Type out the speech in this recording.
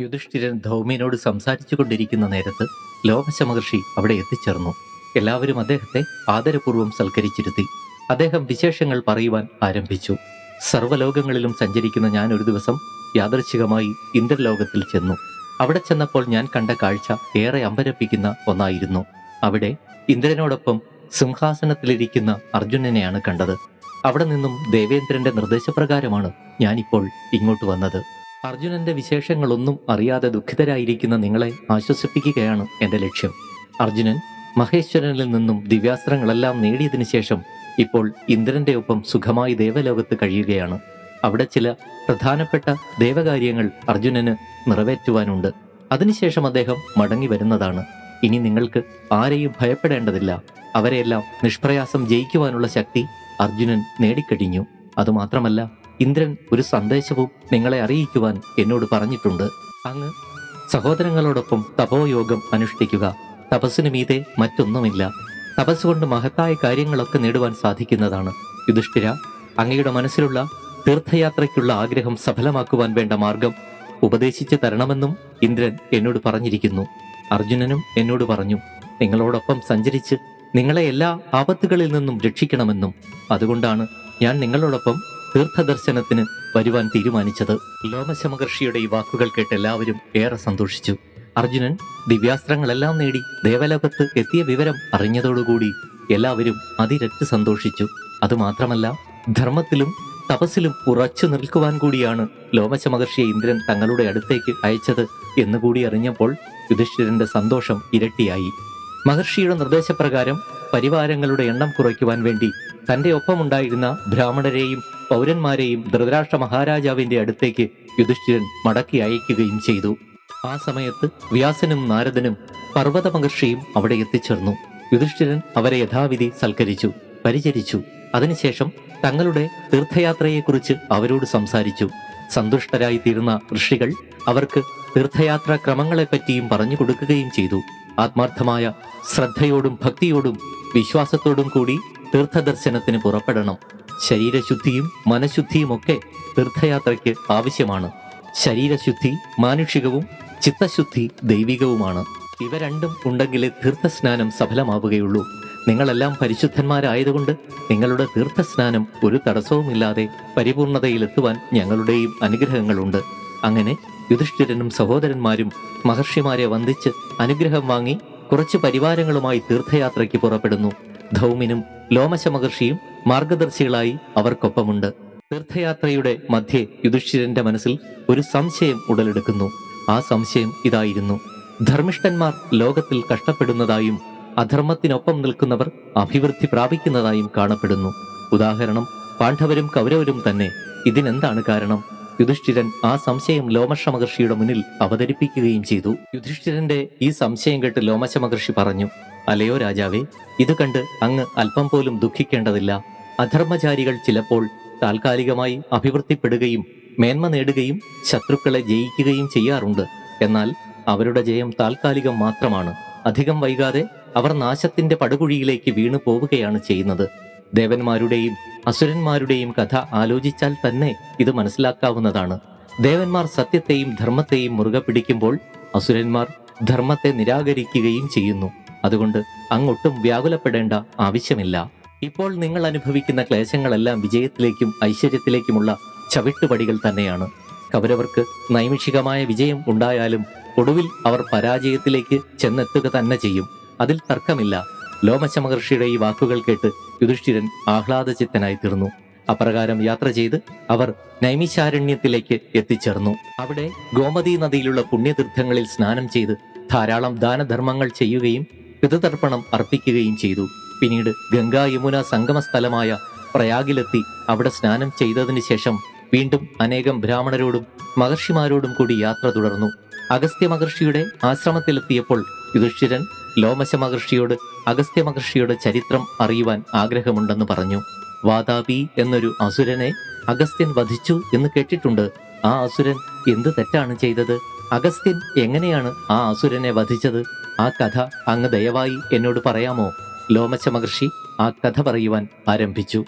യുധിഷ്ഠിരൻ ധൗമ്യനോട് സംസാരിച്ചു കൊണ്ടിരിക്കുന്ന നേരത്ത് ലോകശമഹർഷി അവിടെ എത്തിച്ചേർന്നു. എല്ലാവരും അദ്ദേഹത്തെ ആദരപൂർവം സൽക്കരിച്ചിരുത്തി. അദ്ദേഹം വിശേഷങ്ങൾ പറയുവാൻ ആരംഭിച്ചു. സർവലോകങ്ങളിലും സഞ്ചരിക്കുന്ന ഞാൻ ഒരു ദിവസം യാദർച്ഛികമായി ഇന്ദ്രലോകത്തിൽ ചെന്നു. അവിടെ ചെന്നപ്പോൾ ഞാൻ കണ്ട കാഴ്ച ഏറെ അമ്പരപ്പിക്കുന്ന ഒന്നായിരുന്നു. അവിടെ ഇന്ദ്രനോടൊപ്പം സിംഹാസനത്തിലിരിക്കുന്ന അർജുനനെയാണ് കണ്ടത്. അവിടെ നിന്നും ദേവേന്ദ്രന്റെ നിർദ്ദേശപ്രകാരമാണ് ഞാനിപ്പോൾ ഇങ്ങോട്ട് വന്നത്. അർജുനന്റെ വിശേഷങ്ങളൊന്നും അറിയാതെ ദുഃഖിതരായിരിക്കുന്ന നിങ്ങളെ ആശ്വസിപ്പിക്കുകയാണ് എന്റെ ലക്ഷ്യം. അർജുനൻ മഹേശ്വരനിൽ നിന്നും ദിവ്യാസ്ത്രങ്ങളെല്ലാം നേടിയതിനു ശേഷം ഇപ്പോൾ ഇന്ദ്രന്റെ ഒപ്പം സുഖമായി ദേവലോകത്ത് കഴിയുകയാണ്. അവിടെ ചില പ്രധാനപ്പെട്ട ദേവകാര്യങ്ങൾ അർജുനന് നിറവേറ്റുവാനുണ്ട്. അതിനുശേഷം അദ്ദേഹം മടങ്ങി വരുന്നതാണ്. ഇനി നിങ്ങൾക്ക് ആരെയും ഭയപ്പെടേണ്ടതില്ല. അവരെയെല്ലാം നിഷ്പ്രയാസം ജയിക്കുവാനുള്ള ശക്തി അർജുനൻ നേടിക്കഴിഞ്ഞു. അതുമാത്രമല്ല ഇന്ദ്രൻ ഒരു സന്ദേശവും നിങ്ങളെ അറിയിക്കുവാൻ എന്നോട് പറഞ്ഞിട്ടുണ്ട്. അങ്ങ് സഹോദരങ്ങളോടൊപ്പം തപോയോഗം അനുഷ്ഠിക്കുക. തപസ്സിനു മീതെ മറ്റൊന്നുമില്ല. തപസ് കൊണ്ട് മഹത്തായ കാര്യങ്ങളൊക്കെ നേടുവാൻ സാധിക്കുന്നതാണ്. യുധിഷ്ഠിര അങ്ങയുടെ മനസ്സിലുള്ള തീർത്ഥയാത്രയ്ക്കുള്ള ആഗ്രഹം സഫലമാക്കുവാൻ വേണ്ട മാർഗം ഉപദേശിച്ചു തരണമെന്നും ഇന്ദ്രൻ എന്നോട് പറഞ്ഞിരിക്കുന്നു. അർജുനനും എന്നോട് പറഞ്ഞു നിങ്ങളോടൊപ്പം സഞ്ചരിച്ച് നിങ്ങളെ എല്ലാ ആപത്തുകളിൽ നിന്നും രക്ഷിക്കണമെന്നും. അതുകൊണ്ടാണ് ഞാൻ നിങ്ങളോടൊപ്പം തീർത്ഥദർശനത്തിന് വരുവാൻ തീരുമാനിച്ചത്. ലോമശ മഹർഷിയുടെ ഈ വാക്കുകൾ കേട്ട് എല്ലാവരും ഏറെ സന്തോഷിച്ചു. അർജുനൻ ദിവ്യാസ്ത്രങ്ങളെല്ലാം നേടി ദേവലോകത്ത് എത്തിയ വിവരം അറിഞ്ഞതോടുകൂടി എല്ലാവരും അതിരറ്റ് സന്തോഷിച്ചു. അതുമാത്രമല്ല ധർമ്മത്തിലും തപസ്സിലും ഉറച്ചു നിൽക്കുവാൻ കൂടിയാണ് ലോമശ മഹർഷിയെ ഇന്ദ്രൻ തങ്ങളുടെ അടുത്തേക്ക് അയച്ചത് എന്നുകൂടി അറിഞ്ഞപ്പോൾ യുധിഷ്ഠിരന്റെ സന്തോഷം ഇരട്ടിയായി. മഹർഷിയുടെ നിർദ്ദേശപ്രകാരം പരിവാരങ്ങളുടെ എണ്ണം കുറയ്ക്കുവാൻ വേണ്ടി തന്റെ ഒപ്പമുണ്ടായിരുന്ന ബ്രാഹ്മണരെയും പൗരന്മാരെയും ധൃതരാഷ്ട്ര മഹാരാജാവിന്റെ അടുത്തേക്ക് യുധിഷ്ഠിരൻ മടക്കി അയക്കുകയും ചെയ്തു. ആ സമയത്ത് വ്യാസനും നാരദനും പർവത മഹർഷിയും അവിടെ എത്തിച്ചേർന്നു. യുധിഷ്ഠിരൻ അവരെ യഥാവിധി സൽക്കരിച്ചു പരിചരിച്ചു. അതിനുശേഷം തങ്ങളുടെ തീർത്ഥയാത്രയെക്കുറിച്ച് അവരോട് സംസാരിച്ചു. സന്തുഷ്ടരായി തീർന്ന ഋഷികൾ അവർക്ക് തീർത്ഥയാത്രാ ക്രമങ്ങളെപ്പറ്റിയും പറഞ്ഞു കൊടുക്കുകയും ചെയ്തു. ആത്മാർത്ഥമായ ശ്രദ്ധയോടും ഭക്തിയോടും വിശ്വാസത്തോടും കൂടി തീർത്ഥദർശനത്തിന് പുറപ്പെടണം. ശരീരശുദ്ധിയും മനഃശുദ്ധിയുമൊക്കെ തീർത്ഥയാത്രയ്ക്ക് ആവശ്യമാണ്. ശരീരശുദ്ധി മാനുഷികവും ചിത്തശുദ്ധി ദൈവികവുമാണ്. ഇവ രണ്ടും ഉണ്ടെങ്കിലേ തീർത്ഥസ്നാനം സഫലമാവുകയുള്ളൂ. നിങ്ങളെല്ലാം പരിശുദ്ധന്മാരായതുകൊണ്ട് നിങ്ങളുടെ തീർത്ഥസ്നാനം ഒരു തടസ്സവുമില്ലാതെ പരിപൂർണതയിലെത്തുവാൻ ഞങ്ങളുടെയും അനുഗ്രഹങ്ങളുണ്ട്. അങ്ങനെ യുധിഷ്ഠിരനും സഹോദരന്മാരും മഹർഷിമാരെ വന്ദിച്ച് അനുഗ്രഹം വാങ്ങി കുറച്ച് പരിവാരങ്ങളുമായി തീർത്ഥയാത്രയ്ക്ക് പുറപ്പെടുന്നു. ധൗമിനും ലോമശ മഹർഷിയും മാർഗദർശികളായി അവർക്കൊപ്പമുണ്ട്. തീർത്ഥയാത്രയുടെ മധ്യേ യുധിഷ്ഠിരന്റെ മനസ്സിൽ ഒരു സംശയം ഉടലെടുക്കുന്നു. ആ സംശയം ഇതായിരുന്നു. ധർമ്മിഷ്ഠന്മാർ ലോകത്തിൽ കഷ്ടപ്പെടുന്നതായും അധർമ്മത്തിനൊപ്പം നിൽക്കുന്നവർ അഭിവൃദ്ധി പ്രാപിക്കുന്നതായും കാണപ്പെടുന്നു. ഉദാഹരണം പാണ്ഡവരും കൗരവരും തന്നെ. ഇതിനെന്താണ് കാരണം? യുധിഷ്ഠിരൻ ആ സംശയം ലോമശ മഹർഷിയുടെ മുന്നിൽ അവതരിപ്പിക്കുകയും ചെയ്തു. യുധിഷ്ഠിരന്റെ ഈ സംശയം കേട്ട് ലോമശ മഹർഷി പറഞ്ഞു അലയോ രാജാവേ ഇത് കണ്ട് അങ്ങ് അല്പം പോലും ദുഃഖിക്കേണ്ടതില്ല. അധർമ്മചാരികൾ ചിലപ്പോൾ താൽക്കാലികമായി അഭിവൃദ്ധിപ്പെടുകയും മേന്മ നേടുകയും ശത്രുക്കളെ ജയിക്കുകയും ചെയ്യാറുണ്ട്. എന്നാൽ അവരുടെ ജയം താൽക്കാലികം മാത്രമാണ്. അധികം വൈകാതെ അവർ നാശത്തിന്റെ പടുകുഴിയിലേക്ക് വീണു പോവുകയാണ് ചെയ്യുന്നത്. ദേവന്മാരുടെയും അസുരന്മാരുടെയും കഥ ആലോചിച്ചാൽ തന്നെ ഇത് മനസ്സിലാക്കാവുന്നതാണ്. ദേവന്മാർ സത്യത്തെയും ധർമ്മത്തെയും മുറുകെ പിടിക്കുമ്പോൾ അസുരന്മാർ ധർമ്മത്തെ നിരാകരിക്കുകയും ചെയ്യുന്നു. അതുകൊണ്ട് അങ്ങൊട്ടും വ്യാകുലപ്പെടേണ്ട ആവശ്യമില്ല. ഇപ്പോൾ നിങ്ങൾ അനുഭവിക്കുന്ന ക്ലേശങ്ങളെല്ലാം വിജയത്തിലേക്കും ഐശ്വര്യത്തിലേക്കുമുള്ള ചവിട്ടുപടികൾ തന്നെയാണ്. കൗരവർക്ക് നൈമിഷികമായ വിജയം ഉണ്ടായാലും ഒടുവിൽ അവർ പരാജയത്തിലേക്ക് ചെന്നെത്തുക തന്നെ ചെയ്യും. അതിൽ തർക്കമില്ല. ലോമശ മഹർഷിയുടെ ഈ വാക്കുകൾ കേട്ട് യുധിഷ്ഠിരൻ ആഹ്ലാദചിത്തനായി തീർന്നു അപ്രകാരം യാത്ര ചെയ്ത് അവർ നൈമിശാരണ്യത്തിലേക്ക് എത്തിച്ചേർന്നു. അവിടെ ഗോമതി നദിയിലുള്ള പുണ്യതീർത്ഥങ്ങളിൽ സ്നാനം ചെയ്ത് ധാരാളം ദാനധർമ്മങ്ങൾ ചെയ്യുകയും കൃതതർപ്പണം അർപ്പിക്കുകയും ചെയ്തു. പിന്നീട് ഗംഗാ യമുന സംഗമ സ്ഥലമായ പ്രയാഗിലെത്തി അവിടെ സ്നാനം ചെയ്തതിനു ശേഷം വീണ്ടും അനേകം ബ്രാഹ്മണരോടും മഹർഷിമാരോടും കൂടി യാത്ര തുടർന്നു. അഗസ്ത്യ മഹർഷിയുടെ ആശ്രമത്തിലെത്തിയപ്പോൾ യുധിഷ്ഠിരൻ ലോമശ മഹർഷിയോട് അഗസ്ത്യ മഹർഷിയുടെ ചരിത്രം അറിയുവാൻ ആഗ്രഹമുണ്ടെന്ന് പറഞ്ഞു. വാതാപി എന്നൊരു അസുരനെ അഗസ്ത്യൻ വധിച്ചു എന്ന് കേട്ടിട്ടുണ്ട്. ആ അസുരൻ എന്ത് തെറ്റാണ് ചെയ്തത്? അഗസ്ത്യൻ എങ്ങനെയാണ് ആ അസുരനെ വധിച്ചത്? ആ കഥ അങ്ങ് ദയവായി എന്നോട് പറയാമോ? ലോമശ മഹർഷി ആ കഥ പറയുവാൻ ആരംഭിച്ചു.